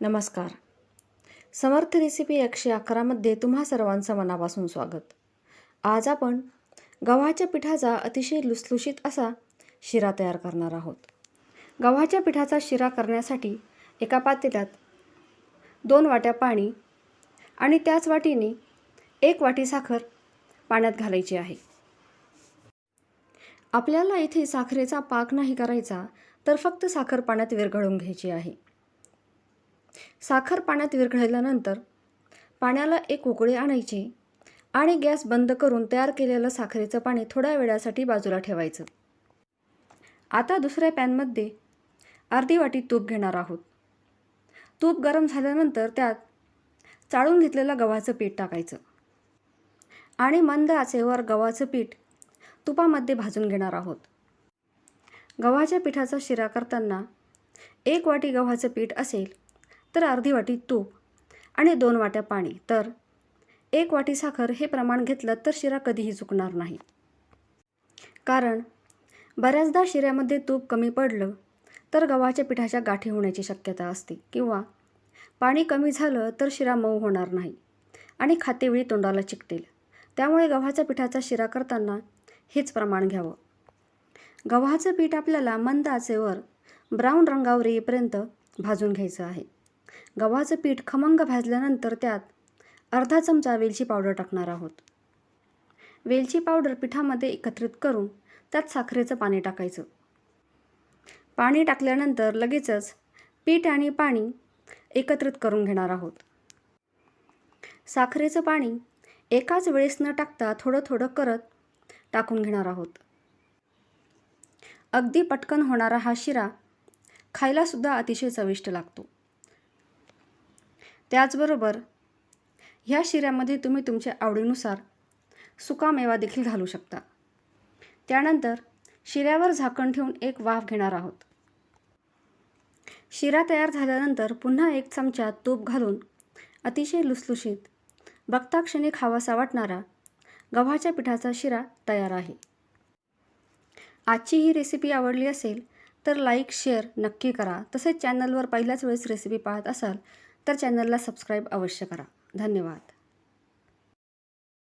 नमस्कार. समर्थ रेसिपी एकशे अकरामध्ये तुम्हा सर्वांचं मनापासून स्वागत. आज आपण गव्हाच्या पिठाचा अतिशय लुसलुशीत असा शिरा तयार करणार आहोत. गव्हाच्या पिठाचा शिरा करण्यासाठी एका पातेल्यात दोन वाट्या पाणी आणि त्याच वाटीने एक वाटी साखर पाण्यात घालायची आहे. आपल्याला इथे साखरेचा पाक नाही करायचा तर फक्त साखर पाण्यात विरघळून घ्यायची आहे. साखर पाण्यात विरघळल्यानंतर पाण्याला एक उकळी आणायची आणि गॅस बंद करून तयार केलेलं साखरेचं पाणी थोड्या वेळासाठी बाजूला ठेवायचं. आता दुसऱ्या पॅनमध्ये अर्धी वाटी तूप घेणार आहोत. तूप गरम झाल्यानंतर त्यात चाळून घेतलेलं गव्हाचं पीठ टाकायचं आणि मंद आचेवर गव्हाचं पीठ तुपामध्ये भाजून घेणार आहोत. गव्हाच्या पिठाचा शिरा करताना एक वाटी गव्हाचं पीठ असेल तर अर्धी वाटी तूप आणि दोन वाट्या पाणी. तर एक वाटी साखर हे प्रमाण घेतलं तर शिरा कधीही चुकणार नाही. कारण बऱ्याचदा शिऱ्यामध्ये तूप कमी पडलं तर गव्हाच्या पिठाच्या गाठी होण्याची शक्यता असते किंवा पाणी कमी झालं तर शिरा मऊ होणार नाही आणि खातेवेळी तोंडाला चिकटेल. त्यामुळे गव्हाच्या पिठाचा शिरा करताना हेच प्रमाण घ्यावं. गव्हाचं पीठ आपल्याला मंद आचेवर ब्राऊन रंगावर येईपर्यंत भाजून घ्यायचं आहे. गव्हाचं पीठ खमंग भाजल्यानंतर त्यात अर्धा चमचा वेलची पावडर टाकणार आहोत. वेलची पावडर पिठामध्ये एकत्रित करून त्यात साखरेचं पाणी टाकायचं. पाणी टाकल्यानंतर लगेचच पीठ आणि पाणी एकत्रित करून घेणार आहोत. साखरेचं पाणी एकाच वेळेस न टाकता थोडं थोडं करत टाकून घेणार आहोत. अगदी पटकन होणारा हा शिरा खायलासुद्धा अतिशय चविष्ट लागतो. त्याचबरोबर ह्या शिऱ्यामध्ये तुम्ही तुमच्या आवडीनुसार सुकामेवा देखील घालू शकता. त्यानंतर शिऱ्यावर झाकण ठेवून एक वाफ घेणार आहोत. शिरा तयार झाल्यानंतर पुन्हा एक चमचा तूप घालून अतिशय लुसलुशीत बघता क्षणी खावासा वाटणारा गव्हाच्या पिठाचा शिरा तयार आहे. आजची ही रेसिपी आवडली असेल तर लाईक शेअर नक्की करा. तसेच चॅनलवर पहिल्याच वेळेस रेसिपी पाहत असाल तर चॅनलला सबस्क्राईब अवश्य करा. धन्यवाद.